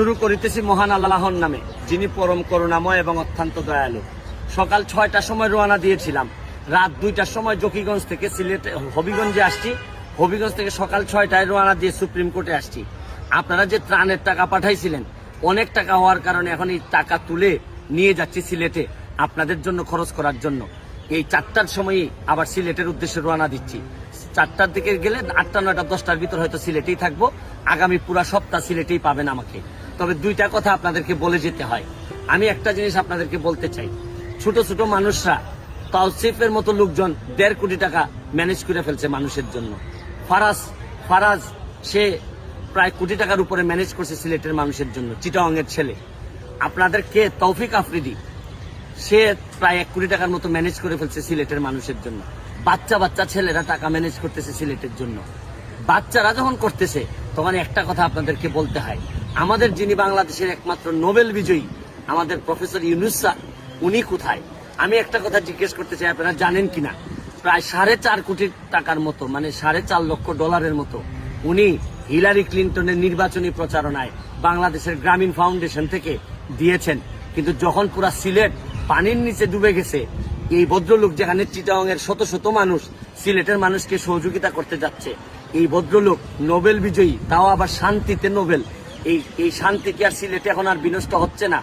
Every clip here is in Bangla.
শুরু করিতেছি মহান আল্লাহর নামে, যিনি পরম করুণাময় এবং অত্যন্ত দয়ালু। সকাল ছয়টার সময় রওনা দিয়েছিলাম। রাত দুইটার সময় জকিগঞ্জ থেকে সিলেটে, হবিগঞ্জে আসছি। হবিগঞ্জ থেকে সকাল ছয়টায় রওনা দিয়ে সুপ্রিম কোর্টে আসছি। আপনারা যে ত্রাণের টাকা পাঠাইছিলেন, অনেক টাকা হওয়ার কারণে এখন এই টাকা তুলে নিয়ে যাচ্ছি সিলেটে, আপনাদের জন্য খরচ করার জন্য। এই চারটার সময়ই আবার সিলেটের উদ্দেশ্যে রওনা দিচ্ছি। চারটার দিকে গেলে আটটা, নয়টা, দশটার ভিতর হয়তো সিলেটেই থাকব। আগামী পুরা সপ্তাহ সিলেটেই পাবেন আমাকে। তবে দুইটা কথা আপনাদেরকে বলে যেতে হয়। আমি একটা জিনিস আপনাদেরকে বলতে চাই। ছোট ছোট মানুষরা তাওসিফের মতো লোকজন দেড় কোটি টাকা ম্যানেজ করে ফেলছে মানুষের জন্য। ফারাজ ফারাজ, সে প্রায় কোটি টাকার উপরে ম্যানেজ করছে সিলেটের মানুষের জন্য চিটাং-এর ছেলে। আপনাদের কে তৌফিক আফ্রিদি, সে প্রায় এক কোটি টাকার মতো ম্যানেজ করে ফেলছে সিলেটের মানুষের জন্য। বাচ্চা বাচ্চা ছেলেরা টাকা ম্যানেজ করতেছে সিলেটের জন্য। বাচ্চারা যখন করতেছে, তখন একটা কথা আপনাদেরকে বলতে হয় আমাদের যিনি বাংলাদেশের একমাত্র নোবেল বিজয়ী, আমাদের প্রফেসর ইউনুস স্যার উনি কোথায়? আমি একটা কথা জিজ্ঞেস করতে চাই, আপনারা জানেন কিনা? প্রায় সাড়ে চার কোটি টাকার মতো মানে সাড়ে চার লক্ষ ডলারের মতো, উনি হিলারি ক্লিন্টনের নির্বাচনী প্রচারণায় বাংলাদেশের গ্রামীণ ফাউন্ডেশন থেকে দিয়েছেন। কিন্তু যখন পুরা সিলেট পানির নিচে ডুবে গেছে, এই ভদ্রলোক যেখানে চিটাং এর শত শত মানুষ সিলেটের মানুষকে সহযোগিতা করতে যাচ্ছে, এই ভদ্রলোক নোবেল বিজয়ী, তাও আবার শান্তিতে নোবেল। এই এই শান্তি কি আর সিলেটে এখন আর বিনষ্ট হচ্ছে না?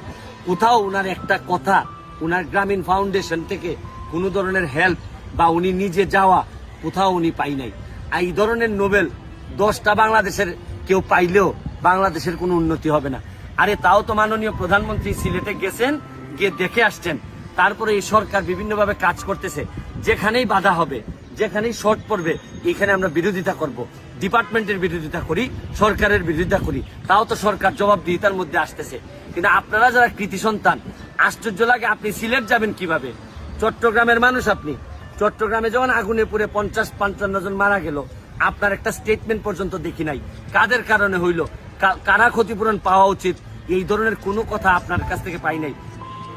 কোথাও উনার একটা কথা, উনার গ্রামীণ ফাউন্ডেশন থেকে কোনো ধরনের হেল্প বা উনি নিজে যাওয়া কোথাও উনি পাই নাই। এই ধরনের নোবেল দশটা বাংলাদেশের কেউ পাইলেও বাংলাদেশের কোনো উন্নতি হবে না। আরে তাও তো মাননীয় প্রধানমন্ত্রী সিলেটে গেছেন, গিয়ে দেখে আসছেন। তারপরে এই সরকার বিভিন্নভাবে কাজ করতেছে। যেখানেই বাধা হবে, যেখানেই শর্ট পড়বে, এখানে আমরা বিরোধিতা করব। ডিপার্টমেন্টের বিরোধিতা করি, সরকারের বিরোধিতা করি। তাও তো সরকার জবাবদিহিতার মধ্যে আসতেছে। কিন্তু আপনারা যারা কৃতি সন্তান, আশ্চর্য লাগে আপনি সিলেট যাবেন কীভাবে? চট্টগ্রামের মানুষ আপনি। চট্টগ্রামে যখন আগুনে পুড়ে পঞ্চাশ পঞ্চান্ন জন মারা গেল, আপনার একটা স্টেটমেন্ট পর্যন্ত দেখি নাই। কাদের কারণে হইল? কারা ক্ষতিপূরণ পাওয়া উচিত? এই ধরনের কোনো কথা আপনার কাছ থেকে পাই নাই।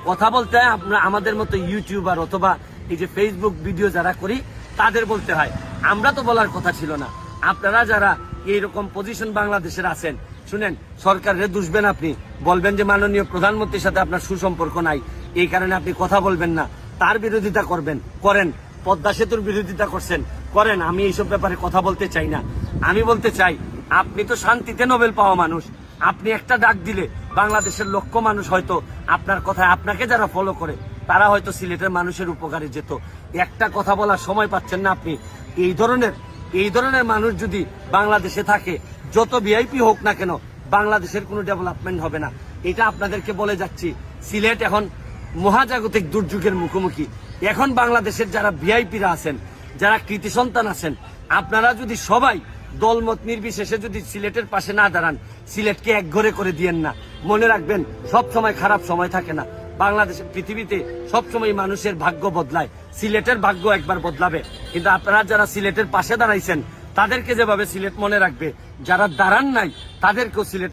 কথা বলতে আমরা আমাদের মতো ইউটিউবার অথবা এই যে ফেসবুক ভিডিও যারা করি, তাদের বলতে হয়। আমরা তো বলার কথা ছিল না। আপনারা যারা এইরকম পজিশন বাংলাদেশের আছেন, শুনেন, সরকারের দুষবেন আপনি। বলবেন যে মাননীয় প্রধানমন্ত্রীর সাথে আপনার সুসম্পর্ক নাই। এই কারণে আপনি কথা বলবেন না। তার বিরোধিতা করবেন। করেন। পদ্মা সেতুর বিরোধিতা করছেন। করেন, আমি এইসব ব্যাপারে কথা বলতে চাই না। আমি বলতে চাই, আপনি তো শান্তিতে নোবেল পাওয়া মানুষ। আপনি একটা ডাক দিলে বাংলাদেশের লক্ষ মানুষ হয়তো আপনার কথায় আপনাকে যারা ফলো করে, তারা হয়তো সিলেটের মানুষের উপকারে যেত। একটা কথা বলার সময় পাচ্ছেন না আপনি। এই ধরনের এই ধরনের মানুষ যদি বাংলাদেশে থাকে, যত ভিআইপি হোক না কেন, বাংলাদেশের কোনো ডেভেলপমেন্ট হবে না। এটা আপনাদেরকে বলে যাচ্ছি, সিলেট এখন মহাজাগতিক দুর্যোগের মুখোমুখি। এখন বাংলাদেশের যারা ভিআইপিরা আছেন, যারা কৃতি সন্তান আছেন, আপনারা যদি সবাই দলমত নির্বিশেষে যদি সিলেটের পাশে না দাঁড়ান, সিলেটকে এক ঘরে করে দিয়েন না। মনে রাখবেন, সব সময় খারাপ সময় থাকে না। বাংলাদেশের পৃথিবীতে সবসময় মানুষের ভাগ্য বদলায়। সিলেটের ভাগ্য একবার বদলাবে। কিন্তু আপনারা যারা সিলেটের পাশে দাঁড়াইছেন, তাদেরকে যেভাবে সিলেট মনে রাখবে, যারা দাঁড়ান নাই, তাদেরকেও সিলেট